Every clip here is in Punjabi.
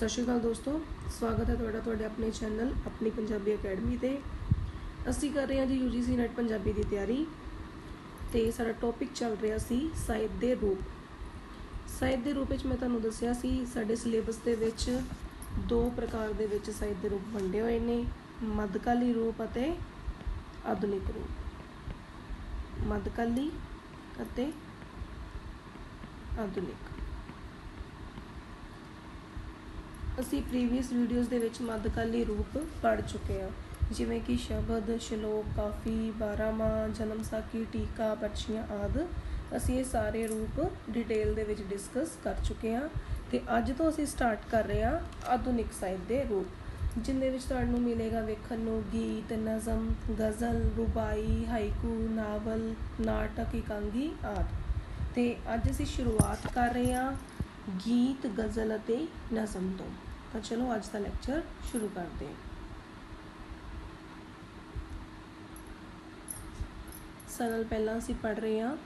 ਸਤਿ ਸ਼੍ਰੀ ਅਕਾਲ ਦੋਸਤੋ, ਸਵਾਗਤ ਹੈ ਤੁਹਾਡਾ ਤੁਹਾਡੇ ਆਪਣੇ ਚੈਨਲ ਆਪਣੀ ਪੰਜਾਬੀ ਅਕੈਡਮੀ ਤੇ। ਅਸੀਂ ਕਰ ਰਹੇ ਹਾਂ ਜੀ UGC ਨੈਟ ਪੰਜਾਬੀ ਦੀ ਤਿਆਰੀ ਤੇ ਸਾਡਾ ਟੌਪਿਕ ਚੱਲ ਰਿਹਾ ਸੀ ਸਾਹਿਤ ਦੇ ਰੂਪ। ਸਾਹਿਤ ਦੇ ਰੂਪ ਵਿੱਚ ਮੈਂ ਤੁਹਾਨੂੰ ਦੱਸਿਆ ਸੀ, ਸਾਡੇ ਸਿਲੇਬਸ ਦੇ ਵਿੱਚ ਦੋ ਪ੍ਰਕਾਰ ਦੇ ਵਿੱਚ ਸਾਹਿਤ ਦੇ ਰੂਪ ਵੰਡੇ ਹੋਏ ਨੇ, ਮੱਧਕਾਲੀ ਰੂਪ ਅਤੇ ਆਧੁਨਿਕ ਰੂਪ। ਮੱਧਕਾਲੀ ਅਤੇ ਆਧੁਨਿਕ। ਅਸੀਂ ਪ੍ਰੀਵੀਅਸ ਵੀਡੀਓਜ਼ ਦੇ ਵਿੱਚ ਮੱਧਕਾਲੀ ਰੂਪ ਪੜ੍ਹ ਚੁੱਕੇ ਹਾਂ। ਜਿਵੇਂ ਕਿ ਸ਼ਬਦ, ਸ਼ਲੋਕ, ਕਾਫੀ, ਬਾਰਾਮਾਹ ਜਨਮ ਸਾਖੀ ਟੀਕਾ, ਪਰਚੀਆਂ ਆਦਿ। ਅਸੀਂ ਇਹ ਸਾਰੇ ਰੂਪ ਡਿਟੇਲ ਦੇ ਵਿੱਚ ਡਿਸਕਸ ਕਰ ਚੁੱਕੇ ਹਾਂ ਤੇ ਅੱਜ ਤੋਂ ਅਸੀਂ ਸਟਾਰਟ ਕਰ ਰਹੇ ਹਾਂ ਆਧੁਨਿਕ ਸਾਹਿਤ ਦੇ ਰੂਪ, ਜਿੰਦੇ ਵਿੱਚ ਤੁਹਾਨੂੰ ਮਿਲੇਗਾ ਵੇਖਣ ਨੂੰ ਗੀਤ, ਨਜ਼ਮ, ਗਜ਼ਲ, ਰੁਬਾਈ ਹਾਈਕੂ ਨਾਵਲ, ਨਾਟਕ, ਇਕਾਂਗੀ ਆਦਿ। ਤੇ ਅੱਜ ਅਸੀਂ ਸ਼ੁਰੂਆਤ ਕਰ ਰਹੇ ਹਾਂ ਗੀਤ, ਗਜ਼ਲ ਅਤੇ ਨਜ਼ਮ ਤੋਂ। ਤਾਂ ਚਲੋ ਅੱਜ ਦਾ ਲੈਕਚਰ ਸ਼ੁਰੂ ਕਰਦੇ ਹਾਂ। ਸਰਲ ਪਹਿਲਾਂ ਅਸੀਂ ਪੜ ਰਹੇ ਹਾਂ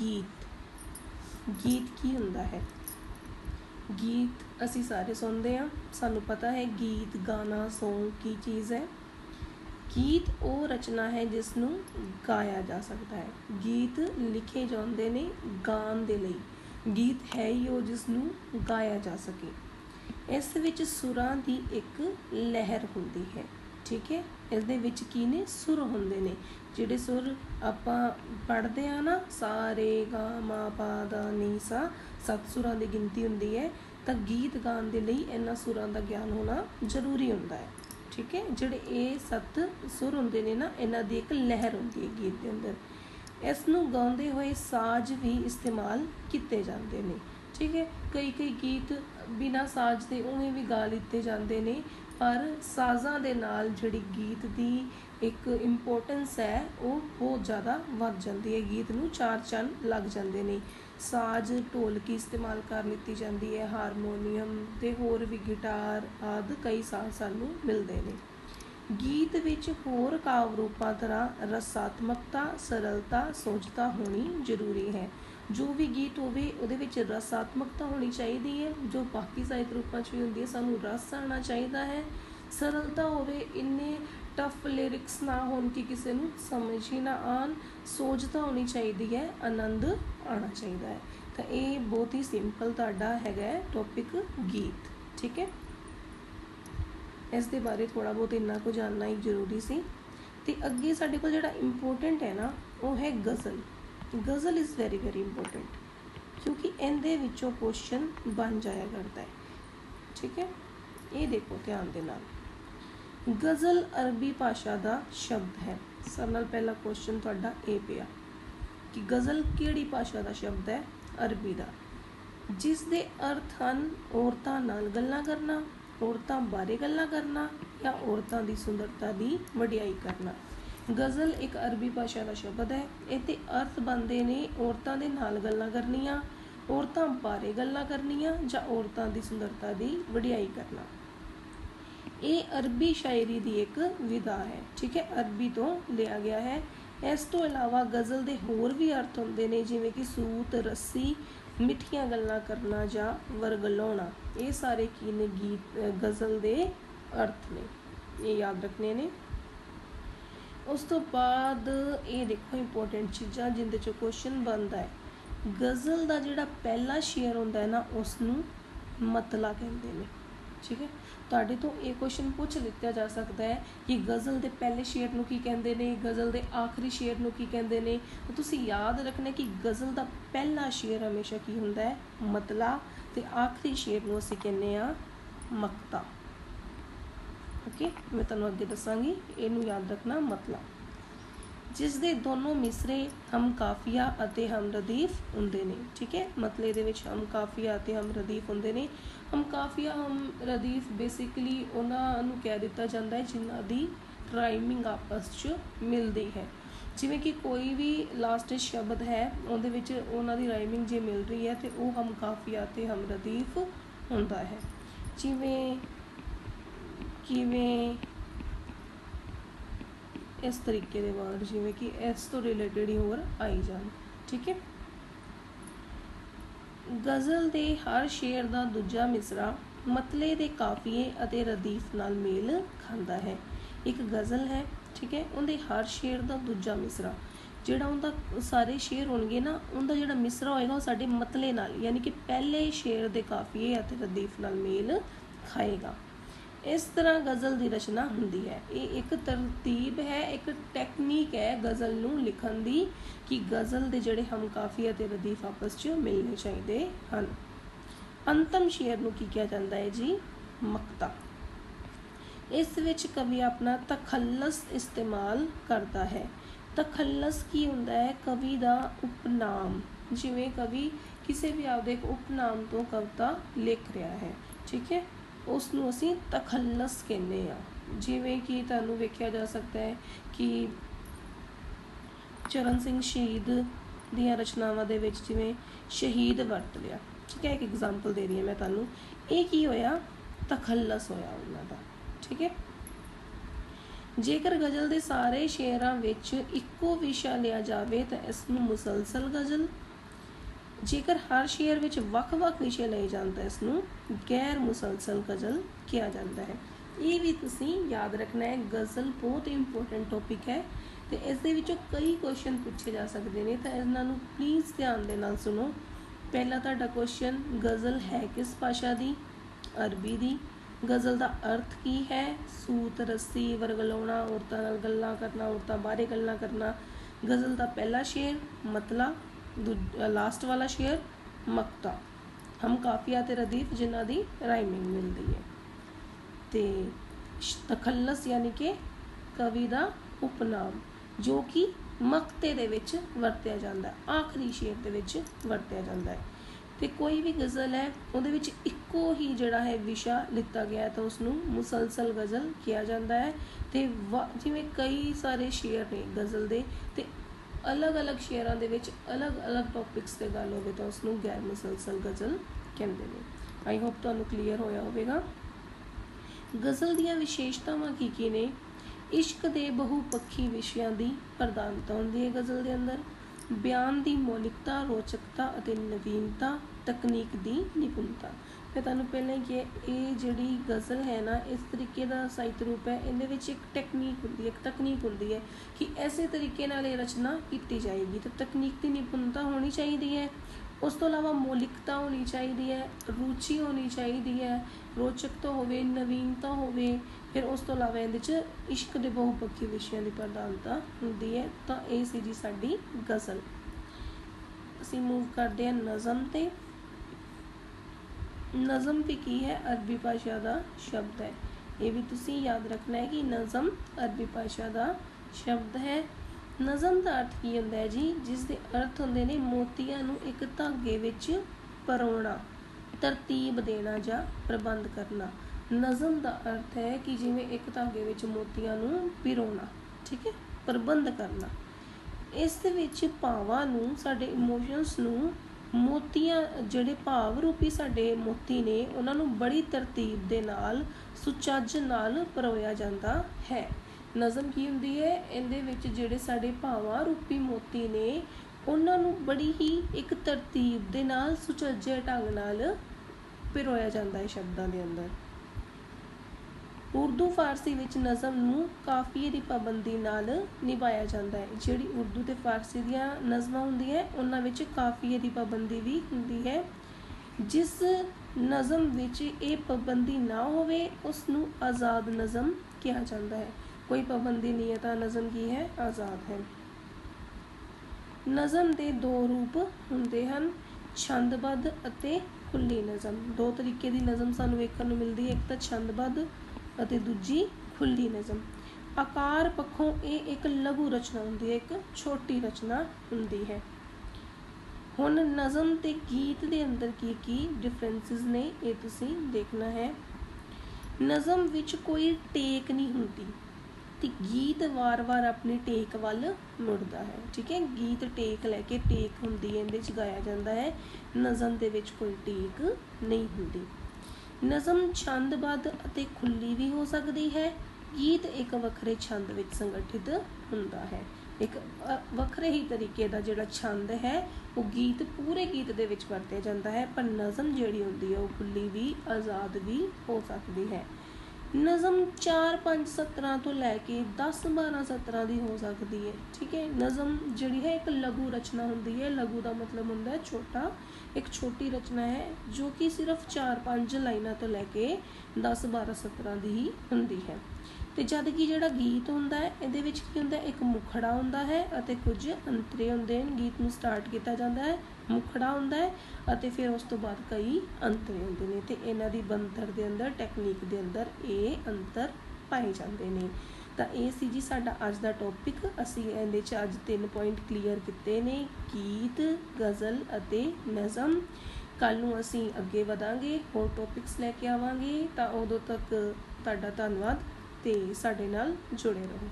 ਗੀਤ। ਗੀਤ ਕੀ ਹੁੰਦਾ ਹੈ? ਗੀਤ ਅਸੀਂ ਸਾਰੇ ਸੁਣਦੇ ਹਾਂ। ਸਾਨੂੰ ਪਤਾ ਹੈ ਗੀਤ, ਗਾਣਾ, ਸੌਂਗ ਕੀ ਚੀਜ਼ ਹੈ। ਗੀਤ ਉਹ ਰਚਨਾ ਹੈ ਜਿਸ ਨੂੰ ਗਾਇਆ ਜਾ ਸਕਦਾ ਹੈ। ਗੀਤ ਲਿਖੇ ਜਾਂਦੇ ਨੇ ਗਾਣ ਦੇ ਲਈ। ਗੀਤ ਹੈ ਹੀ ਉਹ ਜਿਸ ਨੂੰ ਗਾਇਆ ਜਾ ਸਕੇ। ਇਸ ਵਿੱਚ ਸੁਰਾਂ ਦੀ ਇੱਕ ਲਹਿਰ ਹੁੰਦੀ ਹੈ, ਠੀਕ ਹੈ? ਇਸ ਦੇ ਵਿੱਚ ਕੀ ਨੇ ਸੁਰ ਹੁੰਦੇ ਨੇ, ਜਿਹੜੇ ਸੁਰ ਆਪਾਂ ਪੜ੍ਹਦੇ ਆ ਨਾ, ਸਾਰੇ ਗਾ, ਮਾ, ਪਾ, ਦਾ, ਨੀ, ਸਾ ਸੱਤ ਸੁਰਾਂ ਦੀ ਗਿਣਤੀ ਹੁੰਦੀ ਹੈ, ਤਾਂ ਗੀਤ ਗਾਉਣ ਦੇ ਲਈ ਇਹਨਾਂ ਸੁਰਾਂ ਦਾ ਗਿਆਨ ਹੋਣਾ ਜ਼ਰੂਰੀ ਹੁੰਦਾ ਹੈ, ਠੀਕ ਹੈ? ਜਿਹੜੇ ਇਹ ਸੱਤ ਸੁਰ ਹੁੰਦੇ ਨੇ ਨਾ, ਇਹਨਾਂ ਦੀ ਇੱਕ ਲਹਿਰ ਹੁੰਦੀ ਹੈ ਗੀਤ ਦੇ ਅੰਦਰ। ਇਸ ਨੂੰ ਗਾਉਂਦੇ ਹੋਏ ਸਾਜ਼ ਵੀ ਇਸਤੇਮਾਲ ਕੀਤੇ ਜਾਂਦੇ ਨੇ। ਠੀਕ ਹੈ? ਕਈ ਕਈ ਗੀਤ ਬਿਨਾ ਸਾਜ਼ ਦੇ ਉਵੇਂ ਵੀ ਗਾ ਲਿੱਤੇ ਜਾਂਦੇ ਨੇ, ਪਰ ਸਾਜ਼ਾਂ ਦੇ ਨਾਲ ਜਿਹੜੀ ਗੀਤ ਦੀ ਇੱਕ ਇੰਪੋਰਟੈਂਸ ਹੈ, ਉਹ ਬਹੁਤ ਜ਼ਿਆਦਾ ਵੱਧ ਜਾਂਦੀ ਹੈ। ਗੀਤ ਨੂੰ ਚਾਰ ਚੰਨ ਲੱਗ ਜਾਂਦੇ ਨੇ। ਸਾਜ਼ ਢੋਲਕੀ ਇਸਤੇਮਾਲ ਕਰ ਲਿੱਤੀ ਜਾਂਦੀ ਹੈ, ਹਾਰਮੋਨੀਅਮ ਤੇ ਹੋਰ ਵੀ ਗਿਟਾਰ ਆਦਿ ਕਈ ਸਾਜ਼ ਸਾਨੂੰ ਮਿਲਦੇ ਨੇ। ਗੀਤ ਵਿੱਚ ਹੋਰ ਕਾਵ ਰੂਪਾਂ ਤਰ੍ਹਾਂ ਰਸਾਤਮਕਤਾ, ਸਰਲਤਾ, ਸੋਝਤਾ ਹੋਣੀ ਜ਼ਰੂਰੀ ਹੈ। ਜੋ ਵੀ ਗੀਤ ਹੋਵੇ, ਉਹਦੇ ਵਿੱਚ ਰਸਾਤਮਕਤਾ ਹੋਣੀ ਚਾਹੀਦੀ ਹੈ। ਜੋ ਬਾਕੀ ਸਾਹਿਤ ਰੂਪਾਂ 'ਚ ਵੀ ਹੁੰਦੀ ਹੈ, ਸਾਨੂੰ ਰਸ ਆਉਣਾ ਚਾਹੀਦਾ ਹੈ। ਸਰਲਤਾ ਹੋਵੇ, ਇੰਨੇ ਟਫ ਲਿਰਿਕਸ ਨਾ ਹੋਣ ਕਿ ਕਿਸੇ ਨੂੰ ਸਮਝ ਹੀ ਨਾ ਆਣ ਸੋਝਤਾ ਹੋਣੀ ਚਾਹੀਦੀ ਹੈ, ਆਨੰਦ ਆਉਣਾ ਚਾਹੀਦਾ ਹੈ। ਤਾਂ ਇਹ ਬਹੁਤ ਹੀ ਸਿੰਪਲ ਤੁਹਾਡਾ ਹੈਗਾ ਟੌਪਿਕ ਗੀਤ, ਠੀਕ ਹੈ? ਇਸ ਦੇ ਬਾਰੇ ਥੋੜਾ ਬਹੁਤ ਇੰਨਾ ਕੁ ਜਾਣਨਾ ਹੀ ਜ਼ਰੂਰੀ ਸੀ। ਤੇ ਅੱਗੇ ਸਾਡੇ ਕੋਲ ਜਿਹੜਾ ਇੰਪੋਰਟੈਂਟ ਹੈ ਨਾ, ਉਹ ਹੈ ਗਜ਼ਲ। Ghazal is very very important ਕਿਉਂਕਿ ਇਹਦੇ ਵਿੱਚੋਂ ਕੁਐਸਚਨ ਬਣ ਜਾਇਆ ਕਰਦਾ ਹੈ। ਠੀਕ ਹੈ? ਇਹ ਦੇਖੋ ਧਿਆਨ ਦੇ ਨਾਲ। ਗਜ਼ਲ ਅਰਬੀ ਭਾਸ਼ਾ ਦਾ ਸ਼ਬਦ ਹੈ। ਸਭ ਨਾਲ ਪਹਿਲਾ ਕੁਐਸਚਨ ਤੁਹਾਡਾ ਇਹ ਪਿਆ ਕਿ ਗਜ਼ਲ ਕਿਹੜੀ ਭਾਸ਼ਾ ਦਾ ਸ਼ਬਦ ਹੈ? ਅਰਬੀ ਦਾ। ਜਿਸ ਦੇ ਅਰਥ ਹਨ ਔਰਤਾਂ ਨਾਲ ਗੱਲਾਂ ਕਰਨਾ ਔਰਤਾਂ ਬਾਰੇ ਗੱਲਾਂ ਕਰਨਾ ਜਾਂ ਔਰਤਾਂ ਦੀ ਸੁੰਦਰਤਾ ਦੀ ਵਡਿਆਈ ਕਰਨਾ? ਗਜ਼ਲ ਇੱਕ ਅਰਬੀ ਭਾਸ਼ਾ ਦਾ ਸ਼ਬਦ ਹੈ। ਇਹ ਅਰਥ ਬੰਦੇ ਨੇ ਔਰਤਾਂ ਦੇ ਨਾਲ ਗੱਲਾਂ ਕਰਨੀਆਂ, ਔਰਤਾਂ ਬਾਰੇ ਗੱਲਾਂ ਕਰਨੀਆਂ ਜਾਂ ਔਰਤਾਂ ਦੀ ਸੁੰਦਰਤਾ ਦੀ ਵਡਿਆਈ ਕਰਨਾ। ਇਹ ਅਰਬੀ ਸ਼ਾਇਰੀ ਦੀ ਇੱਕ ਵਿਧਾ ਹੈ। ਠੀਕ ਹੈ, ਅਰਬੀ ਤੋਂ ਲਿਆ ਗਿਆ ਹੈ। ਇਸ ਤੋਂ ਇਲਾਵਾ ਗਜ਼ਲ ਦੇ ਹੋਰ ਵੀ ਅਰਥ ਹੁੰਦੇ ਨੇ, ਜਿਵੇਂ ਕਿ ਸੂਤ, ਰੱਸੀ ਮਿੱਠੀਆਂ ਗੱਲਾਂ ਕਰਨਾ ਜਾਂ ਵਰਗਲਾਉਣਾ, ਇਹ ਸਾਰੇ ਕੀ ਨੇ? ਗੀਤ ਗਜ਼ਲ ਦੇ ਅਰਥ ਨੇ। ਇਹ ਯਾਦ ਰੱਖਣੇ ਨੇ। ਉਸ ਤੋਂ ਬਾਅਦ ਇਹ ਦੇਖੋ ਇੰਪੋਰਟੈਂਟ ਚੀਜ਼ਾਂ ਜਿੰਦੇ ਚੋਂ ਕੁਐਸਚਨ ਬਣਦਾ ਹੈ। ਗਜ਼ਲ ਦਾ ਜਿਹੜਾ ਪਹਿਲਾ ਸ਼ੇਅਰ ਹੁੰਦਾ ਹੈ ਨਾ ਉਸ ਨੂੰ ਮਤਲਾ ਕਹਿੰਦੇ ਨੇ। ਠੀਕ ਹੈ? ਤੁਹਾਡੇ ਤੋਂ ਇਹ ਕੁਐਸਚਨ ਪੁੱਛ ਲਿੱਤਾ ਜਾ ਸਕਦਾ ਹੈ ਕਿ ਗਜ਼ਲ ਦੇ ਪਹਿਲੇ ਸ਼ੇਰ ਨੂੰ ਕੀ ਕਹਿੰਦੇ ਨੇ, ਗਜ਼ਲ ਦੇ ਆਖਰੀ ਸ਼ੇਰ ਨੂੰ ਕੀ ਕਹਿੰਦੇ ਨੇ? ਤਾਂ ਤੁਸੀਂ ਯਾਦ ਰੱਖਣਾ ਕਿ ਗਜ਼ਲ ਦਾ ਪਹਿਲਾ ਸ਼ੇਰ ਹਮੇਸ਼ਾ ਕੀ ਹੁੰਦਾ ਹੈ? ਮਤਲਾ ਤੇ ਆਖਰੀ ਸ਼ੇਰ ਨੂੰ ਅਸੀਂ ਕਹਿੰਦੇ ਆ ਮਕਤਾ। ਓਕੇ ਮੈਂ ਤੁਹਾਨੂੰ ਅੱਗੇ ਦੱਸਾਂਗੀ। ਇਹਨੂੰ ਯਾਦ ਰੱਖਣਾ ਮਤਲਾ। ਜਿਸ ਦੇ ਦੋਨੋਂ ਮਿਸਰੇ ਹਮ ਕਾਫੀਆ ਅਤੇ ਹਮ ਰਦੀਫ ਹੁੰਦੇ ਨੇ, ਠੀਕ ਹੈ? ਮਤਲੇ ਦੇ ਵਿੱਚ ਹਮ ਕਾਫੀਆ ਅਤੇ ਹਮ ਰਦੀਫ ਹੁੰਦੇ ਨੇ। ਹਮ ਕਾਫੀਆ, ਹਮ ਰਦੀਫ ਬੇਸਿਕਲੀ ਉਹਨਾਂ ਨੂੰ ਕਹਿ ਦਿੱਤਾ ਜਾਂਦਾ ਹੈ ਜਿਨ੍ਹਾਂ ਦੀ ਰਾਈਮਿੰਗ ਆਪਸ 'ਚ ਮਿਲਦੀ ਹੈ। ਜਿਵੇਂ ਕਿ ਕੋਈ ਵੀ ਲਾਸਟ ਸ਼ਬਦ ਹੈ, ਉਹਦੇ ਵਿੱਚ ਉਹਨਾਂ ਦੀ ਰਾਈਮਿੰਗ ਜੇ ਮਿਲ ਰਹੀ ਹੈ ਤੇ ਉਹ ਹਮ ਕਾਫੀਆ ਤੇ ਹਮ ਰਦੀਫ ਹੁੰਦਾ ਹੈ। ਜਿਵੇਂ, ਕਿਵੇਂ ਇਸ ਤਰੀਕੇ ਦੇ ਵਰਡ ਜਿਵੇਂ ਕਿ ਇਸ ਤੋਂ ਰਿਲੇਟਡ ਹੀ ਹੋਰ ਆਈ ਜਾਣ, ਠੀਕ ਹੈ? ਗਜ਼ਲ ਦੇ ਹਰ ਸ਼ੇਰ ਦਾ ਦੂਜਾ ਮਿਸਰਾ ਮਤਲੇ ਦੇ ਕਾਫੀਏ ਅਤੇ ਰਦੀਫ ਨਾਲ ਮੇਲ ਖਾਂਦਾ ਹੈ। ਇੱਕ ਗਜ਼ਲ ਹੈ, ਠੀਕ ਹੈ? ਉਹਦੇ ਹਰ ਸ਼ੇਰ ਦਾ ਦੂਜਾ ਮਿਸਰਾ, ਜਿਹੜਾ ਉਹਦਾ ਸਾਰੇ ਸ਼ੇਰ ਹੋਣਗੇ ਨਾ, ਉਹਦਾ ਜਿਹੜਾ ਮਿਸਰਾ ਹੋਏਗਾ ਉਹ ਸਾਡੇ ਮਤਲੇ ਨਾਲ, ਯਾਨੀ ਕਿ ਪਹਿਲੇ ਸ਼ੇਰ ਦੇ ਕਾਫੀਏ ਅਤੇ ਰਦੀਫ ਨਾਲ ਮੇਲ ਖਾਏਗਾ। ਇਸ ਤਰ੍ਹਾਂ ਗਜ਼ਲ ਦੀ ਰਚਨਾ ਹੁੰਦੀ ਹੈ। ਇਹ ਇੱਕ ਤਰਤੀਬ ਹੈ, ਇੱਕ ਟੈਕਨੀਕ ਹੈ ਗਜ਼ਲ ਨੂੰ ਲਿਖਣ ਦੀ ਕਿ ਗਜ਼ਲ ਦੇ ਜਿਹੜੇ ਹਮ ਕਾਫੀ ਅਤੇ ਰਦੀਫ ਆਪਸ 'ਚ ਮਿਲਣੇ ਚਾਹੀਦੇ ਹਨ। ਅੰਤਮ ਸ਼ੇਅਰ ਨੂੰ ਕੀ ਕਿਹਾ ਜਾਂਦਾ ਹੈ ਜੀ? ਮਕਤਾ। ਇਸ ਵਿੱਚ ਕਵੀ ਆਪਣਾ ਤਖੱਲਸ ਇਸਤੇਮਾਲ ਕਰਦਾ ਹੈ। ਤਖੱਲਸ ਕੀ ਹੁੰਦਾ ਹੈ? ਕਵੀ ਦਾ ਉਪਨਾਮ। ਜਿਵੇਂ ਕਵੀ ਕਿਸੇ ਵੀ ਆਪਦੇ ਉਪਨਾਮ ਤੋਂ ਕਵਿਤਾ ਲਿਖ ਰਿਹਾ ਹੈ। ਠੀਕ ਹੈ? ਉਸ ਨੂੰ ਅਸੀਂ ਤਖੱਲਸ ਕਹਿੰਦੇ ਆ ਜਿਵੇਂ ਕਿ ਤੁਹਾਨੂੰ ਵੇਖਿਆ ਜਾ ਸਕਦਾ ਹੈ ਕਿ ਚਰਨ ਸਿੰਘ ਸ਼ਹੀਦ ਦੀਆਂ ਰਚਨਾਵਾਂ ਦੇ ਵਿੱਚ ਜਿਵੇਂ ਸ਼ਹੀਦ ਵਰਤ ਲਿਆ। ਠੀਕ ਹੈ, ਇੱਕ ਐਗਜ਼ਾਮਪਲ ਦੇ ਰਹੀ ਹਾਂ ਮੈਂ ਤੁਹਾਨੂੰ। ਇਹ ਕੀ ਹੋਇਆ? ਤਖੱਲਸ ਹੋਇਆ ਉਹਨਾਂ ਦਾ। ਠੀਕ ਹੈ? ਜੇਕਰ ਗਜ਼ਲ ਦੇ ਸਾਰੇ ਸ਼ੇਰਾਂ ਵਿੱਚ ਇੱਕੋ ਵਿਸ਼ਾ ਲਿਆ ਜਾਵੇ ਤਾਂ ਇਸ ਨੂੰ ਮੁਸਲਸਲ ਗਜ਼ਲ ਜੇਕਰ ਹਰ ਸ਼ੇਅਰ ਵਿੱਚ ਵੱਖ-ਵੱਖ ਵਿਸ਼ੇ ਲਏ ਜਾਣ ਤਾਂ ਇਸ ਨੂੰ ਗੈਰ ਮੁਸਲਸਲ ਗਜ਼ਲ ਕਿਹਾ ਜਾਂਦਾ ਹੈ। ਇਹ ਵੀ ਤੁਸੀਂ ਯਾਦ ਰੱਖਣਾ ਹੈ, ਗਜ਼ਲ ਬਹੁਤ ਇੰਪੋਰਟੈਂਟ ਟੌਪਿਕ ਹੈ ਤੇ ਇਸ ਦੇ ਵਿੱਚੋਂ ਕਈ ਕੁਐਸਚਨ ਪੁੱਛੇ ਜਾ ਸਕਦੇ ਨੇ, ਤਾਂ ਇਹਨਾਂ ਨੂੰ ਪਲੀਜ਼ ਧਿਆਨ ਦੇ ਨਾਲ ਸੁਣੋ। ਪਹਿਲਾ ਤੁਹਾਡਾ ਕੁਐਸਚਨ ਗਜ਼ਲ ਹੈ ਕਿਸ ਭਾਸ਼ਾ ਦੀ? ਅਰਬੀ ਦੀ। ਗਜ਼ਲ ਦਾ ਅਰਥ ਕੀ ਹੈ? ਸੂਤ, ਰੱਸੀ, ਵਰਗਲਾਉਣਾ, ਔਰਤਾਂ ਨਾਲ ਗੱਲਾਂ ਕਰਨਾ, ਔਰਤਾਂ ਬਾਰੇ ਗੱਲਾਂ ਕਰਨਾ। ਗਜ਼ਲ ਦਾ ਪਹਿਲਾ ਸ਼ੇਰ, ਮਤਲਾ। ਲਾਸਟ ਵਾਲਾ ਸ਼ੇਰ ਮਕਤਾ। ਹਮ ਕਾਫੀਆ ਤੇ ਰਦੀਫ, ਜਿਨ੍ਹਾਂ ਦੀ ਰਾਈਮਿੰਗ ਮਿਲਦੀ ਹੈ। ਤੇ ਤਖੱਲਸ ਯਾਨੀ ਕਿ ਕਵੀ ਦਾ ਉਪਨਾਮ, ਜੋ ਕਿ ਮਕਤੇ ਦੇ ਵਿੱਚ ਵਰਤਿਆ ਜਾਂਦਾ ਆਖਰੀ ਸ਼ੇਰ ਦੇ ਵਿੱਚ ਵਰਤਿਆ ਜਾਂਦਾ ਹੈ। ਤੇ ਕੋਈ ਵੀ ਗਜ਼ਲ ਹੈ, ਉਹਦੇ ਵਿੱਚ ਇੱਕੋ ਹੀ ਜਿਹੜਾ ਹੈ ਵਿਸ਼ਾ ਲਿੱਤਾ ਗਿਆ ਹੈ, ਤਾਂ ਉਸ ਨੂੰ ਮੁਸਲਸਲ ਗਜ਼ਲ ਕਿਹਾ ਜਾਂਦਾ ਹੈ। ਤੇ ਜਿਵੇਂ ਕਈ ਸਾਰੇ ਸ਼ੇਰ ਨੇ ਗਜ਼ਲ ਦੇ, ਤੇ ਅਲੱਗ-ਅਲੱਗ ਸ਼ੇਰਾਂ ਦੇ ਵਿੱਚ ਅਲੱਗ-ਅਲੱਗ ਟੌਪਿਕਸ ਤੇ ਗੱਲ ਹੋਵੇ ਤਾਂ ਉਸ ਨੂੰ ਗੈਰ ਮੁਸਲਸਲ ਗਜ਼ਲ ਕਹਿੰਦੇ ਨੇ। ਆਈ ਹੋਪ ਤੁਹਾਨੂੰ ਕਲੀਅਰ ਹੋਇਆ ਹੋਵੇਗਾ। ਗਜ਼ਲ ਦੀਆਂ ਵਿਸ਼ੇਸ਼ਤਾਵਾਂ ਕੀ ਕੀ ਨੇ? ਇਸ਼ਕ ਦੇ ਬਹੁਪੱਖੀ ਵਿਸ਼ਿਆਂ ਦੀ ਪ੍ਰਧਾਨਤਾ ਹੁੰਦੀ ਹੈ ਗਜ਼ਲ ਦੇ ਅੰਦਰ। ਬਿਆਨ ਦੀ ਮੌਲਿਕਤਾ, ਰੋਚਕਤਾ ਅਤੇ ਨਵੀਨਤਾ, ਤਕਨੀਕ ਦੀ ਨਿਪੁੰਨਤਾ। ਮੈਂ ਤੁਹਾਨੂੰ ਪਹਿਲਾਂ ਹੀ ਕਿ ਇਹ ਜਿਹੜੀ ਗਜ਼ਲ ਹੈ ਨਾ, ਇਸ ਤਰੀਕੇ ਦਾ ਸਾਹਿਤ ਰੂਪ ਹੈ। ਇਹਦੇ ਵਿੱਚ ਇੱਕ ਟੈਕਨੀਕ ਹੁੰਦੀ ਹੈ, ਇੱਕ ਤਕਨੀਕ ਹੁੰਦੀ ਹੈ ਕਿ ਐਸੇ ਤਰੀਕੇ ਨਾਲ ਇਹ ਰਚਨਾ ਕੀਤੀ ਜਾਏਗੀ। ਤਾਂ ਤਕਨੀਕ ਦੀ ਨਿਪੁੰਨਤਾ ਹੋਣੀ ਚਾਹੀਦੀ ਹੈ। ਉਸ ਤੋਂ ਇਲਾਵਾ ਮੌਲਿਕਤਾ ਹੋਣੀ ਚਾਹੀਦੀ ਹੈ, ਰੁਚੀ ਹੋਣੀ ਚਾਹੀਦੀ ਹੈ। ਰੋਚਕਤਾ ਹੋਵੇ, ਨਵੀਨਤਾ ਹੋਵੇ, ਫਿਰ ਉਸ ਤੋਂ ਇਲਾਵਾ ਇਹਦੇ 'ਚ ਇਸ਼ਕ ਦੇ ਬਹੁਪੱਖੀ ਵਿਸ਼ਿਆਂ ਦੀ ਪ੍ਰਧਾਨਤਾ ਹੁੰਦੀ ਹੈ। ਤਾਂ ਇਹ ਸੀ ਜੀ ਸਾਡੀ ਗਜ਼ਲ। ਅਸੀਂ ਮੂਵ ਕਰਦੇ ਹਾਂ ਨਜ਼ਮ ਤੇ। ਨਜ਼ਮ ਵੀ ਕੀ ਹੈ? ਅਰਬੀ ਭਾਸ਼ਾ ਦਾ ਸ਼ਬਦ ਹੈ। ਇਹ ਵੀ ਤੁਸੀਂ ਯਾਦ ਰੱਖਣਾ ਹੈ ਕਿ ਨਜ਼ਮ ਅਰਬੀ ਭਾਸ਼ਾ ਦਾ ਸ਼ਬਦ ਹੈ। ਨਜ਼ਮ ਦਾ ਅਰਥ ਕੀ ਹੁੰਦਾ ਹੈ ਜੀ? ਜਿਸ ਦੇ ਅਰਥ ਹੁੰਦੇ ਨੇ ਮੋਤੀਆਂ ਨੂੰ ਇੱਕ ਧਾਗੇ ਵਿੱਚ ਪਰੋਣਾ ਤਰਤੀਬ ਦੇਣਾ ਜਾਂ ਪ੍ਰਬੰਧ ਕਰਨਾ। ਨਜ਼ਮ ਦਾ ਅਰਥ ਹੈ ਕਿ ਜਿਵੇਂ ਇੱਕ ਧਾਗੇ ਵਿੱਚ ਮੋਤੀਆਂ ਨੂੰ ਪਿਰੋਣਾ ਠੀਕ ਹੈ? ਪ੍ਰਬੰਧ ਕਰਨਾ। ਇਸ ਦੇ ਵਿੱਚ ਭਾਵਾਂ ਨੂੰ, ਸਾਡੇ ਇਮੋਸ਼ਨਸ ਨੂੰ ਮੋਤੀਆਂ ਜਿਹੜੇ ਭਾਵ ਰੂਪੀ ਸਾਡੇ ਮੋਤੀ ਨੇ, ਉਹਨਾਂ ਨੂੰ ਬੜੀ ਤਰਤੀਬ ਦੇ ਨਾਲ, ਸੁਚੱਜ ਨਾਲ ਪਰੋਇਆ ਜਾਂਦਾ ਹੈ। ਨਜ਼ਮ ਕੀ ਹੁੰਦੀ ਹੈ? ਇਹਦੇ ਵਿੱਚ ਜਿਹੜੇ ਸਾਡੇ ਭਾਵਾਂ ਰੂਪੀ ਮੋਤੀ ਨੇ, ਉਹਨਾਂ ਨੂੰ ਬੜੀ ਹੀ ਇੱਕ ਤਰਤੀਬ ਦੇ ਨਾਲ, ਸੁਚੱਜੇ ਢੰਗ ਨਾਲ ਪਿਰੋਇਆ ਜਾਂਦਾ ਹੈ ਸ਼ਬਦਾਂ ਦੇ ਅੰਦਰ। ਉਰਦੂ ਫਾਰਸੀ ਵਿੱਚ ਨਜ਼ਮ ਨੂੰ ਕਾਫੀਏ ਦੀ ਪਾਬੰਦੀ ਨਾਲ ਨਿਭਾਇਆ ਜਾਂਦਾ ਹੈ। ਜਿਹੜੀ ਉਰਦੂ ਤੇ ਫਾਰਸੀ ਦੀਆਂ ਨਜ਼ਮਾਂ ਹੁੰਦੀਆਂ ਉਹਨਾਂ ਵਿੱਚ ਕਾਫੀਏ ਦੀ ਪਾਬੰਦੀ ਵੀ ਹੁੰਦੀ ਹੈ। ਜਿਸ ਨਜ਼ਮ ਵਿੱਚ ਇਹ ਪਾਬੰਦੀ ਨਾ ਹੋਵੇ ਉਸ ਨੂੰ ਆਜ਼ਾਦ ਨਜ਼ਮ ਕਿਹਾ ਜਾਂਦਾ ਹੈ। ਕੋਈ ਪਾਬੰਦੀ ਨਹੀਂ ਹੈ ਤਾਂ ਨਜ਼ਮ ਕੀ ਹੈ? ਆਜ਼ਾਦ ਹੈ। ਨਜ਼ਮ ਦੇ ਦੋ ਰੂਪ ਹੁੰਦੇ ਹਨ, ਛੰਦਬੱਧ ਅਤੇ ਖੁੱਲੀ ਨਜ਼ਮ। ਦੋ ਤਰੀਕੇ ਦੀ ਨਜ਼ਮ ਸਾਨੂੰ ਵੇਖਣ ਨੂੰ ਮਿਲਦੀ ਹੈ। ਇੱਕ ਤਾਂ ਛੰਦਬੱਧ ਅਤੇ ਦੂਜੀ ਖੁੱਲੀ ਨਜ਼ਮ। ਆਕਾਰ ਪੱਖੋਂ ਇਹ ਇੱਕ ਲਘੂ ਰਚਨਾ ਹੁੰਦੀ ਹੈ, ਇੱਕ ਛੋਟੀ ਰਚਨਾ ਹੁੰਦੀ ਹੈ। ਹੁਣ ਨਜ਼ਮ ਤੇ ਗੀਤ ਦੇ ਅੰਦਰ ਕੀ ਕੀ ਡਿਫਰੈਂਸਸ ਨੇ, ਇਹ ਤੁਸੀਂ ਦੇਖਣਾ ਹੈ। ਨਜ਼ਮ ਵਿੱਚ ਕੋਈ ਟੇਕ ਨਹੀਂ ਹੁੰਦੀ ਤੇ ਗੀਤ ਵਾਰ-ਵਾਰ ਆਪਣੀ ਟੇਕ ਵੱਲ ਮੁੜਦਾ ਹੈ। ਠੀਕ ਹੈ, ਗੀਤ ਟੇਕ ਲੈ ਕੇ ਟੇਕ ਹੁੰਦੀ ਹੈ, ਇਹਦੇ ਚ ਗਾਇਆ ਜਾਂਦਾ ਹੈ। ਨਜ਼ਮ ਦੇ ਵਿੱਚ ਕੋਈ ਟੇਕ ਨਹੀਂ ਹੁੰਦੀ। ਨਜ਼ਮ ਛੰਦਬੱਧ ਅਤੇ ਖੁੱਲੀ ਵੀ ਹੋ ਸਕਦੀ ਹੈ। ਗੀਤ ਇੱਕ ਵੱਖਰੇ ਛੰਦ ਵਿੱਚ ਸੰਗਠਿਤ ਹੁੰਦਾ ਹੈ। ਇੱਕ ਵੱਖਰੇ ਹੀ ਤਰੀਕੇ ਦਾ ਜਿਹੜਾ ਛੰਦ ਹੈ, ਉਹ ਗੀਤ ਪੂਰੇ ਗੀਤ ਦੇ ਵਿੱਚ ਵਰਤਿਆ ਜਾਂਦਾ ਹੈ, ਪਰ ਨਜ਼ਮ ਜਿਹੜੀ ਹੁੰਦੀ ਹੈ, ਉਹ ਖੁੱਲੀ ਵੀ, ਆਜ਼ਾਦ ਵੀ ਹੋ ਸਕਦੀ ਹੈ। ਨਜ਼ਮ 4 5 ਸਤਰਾਂ ਤੋਂ ਲੈ ਕੇ 10 12 ਸਤਰਾਂ ਦੀ ਹੋ ਸਕਦੀ ਹੈ, ਠੀਕ ਹੈ? ਨਜ਼ਮ ਜਿਹੜੀ ਹੈ ਇੱਕ ਲਘੂ ਰਚਨਾ ਹੁੰਦੀ ਹੈ। ਲਘੂ ਦਾ ਮਤਲਬ ਹੁੰਦਾ ਹੈ ਛੋਟਾ, ਇੱਕ ਛੋਟੀ ਰਚਨਾ ਹੈ ਜੋ ਕਿ ਸਿਰਫ 4 5 ਲਾਈਨਾਂ ਤੋਂ ਲੈ ਕੇ 10 12 ਸਤਰਾਂ ਦੀ ਹੀ ਹੁੰਦੀ ਹੈ। ਤੇ ਜਦ ਕਿ ਜਿਹੜਾ ਗੀਤ ਹੁੰਦਾ ਹੈ, ਇਹਦੇ ਵਿੱਚ ਕੀ ਹੁੰਦਾ ਇੱਕ ਮੁਖੜਾ ਹੁੰਦਾ ਹੈ ਅਤੇ ਕੁਝ ਅੰਤਰੇ ਹੁੰਦੇ ਹਨ। ਗੀਤ ਨੂੰ ਸਟਾਰਟ ਕੀਤਾ ਜਾਂਦਾ ਹੈ, ਮੁਖੜਾ ਹੁੰਦਾ ਹੈ ਅਤੇ ਫਿਰ ਉਸ ਤੋਂ ਬਾਅਦ ਕਈ ਅੰਤਰੇ ਹੁੰਦੇ ਨੇ ਤੇ ਇਹਨਾਂ ਦੀ ਬੰਤਰ ਦੇ ਅੰਦਰ ਟੈਕਨੀਕ ਦੇ ਅੰਦਰ ਇਹ ਅੰਤਰ ਪਾਏ ਜਾਂਦੇ ਨੇ। ਤਾਂ ਇਹ ਸੀ ਜੀ ਸਾਡਾ ਅੱਜ ਦਾ ਟੌਪਿਕ ਅਸੀਂ ਇਹਦੇ ਚ ਅੱਜ ਤਿੰਨ ਪੁਆਇੰਟ ਕਲੀਅਰ ਕੀਤੇ ਨੇ, ਗੀਤ, ਗਜ਼ਲ ਅਤੇ ਨਜ਼ਮ। ਕੱਲ ਨੂੰ ਅਸੀਂ ਅੱਗੇ ਵਧਾਂਗੇ, ਹੋਰ ਟੌਪਿਕਸ ਲੈ ਕੇ ਆਵਾਂਗੇ। ਤਾਂ ਉਦੋਂ ਤੱਕ ਤੁਹਾਡਾ ਧੰਨਵਾਦ। ਤੇ ਸਾਡੇ ਨਾਲ ਜੁੜੇ ਰਹੋ।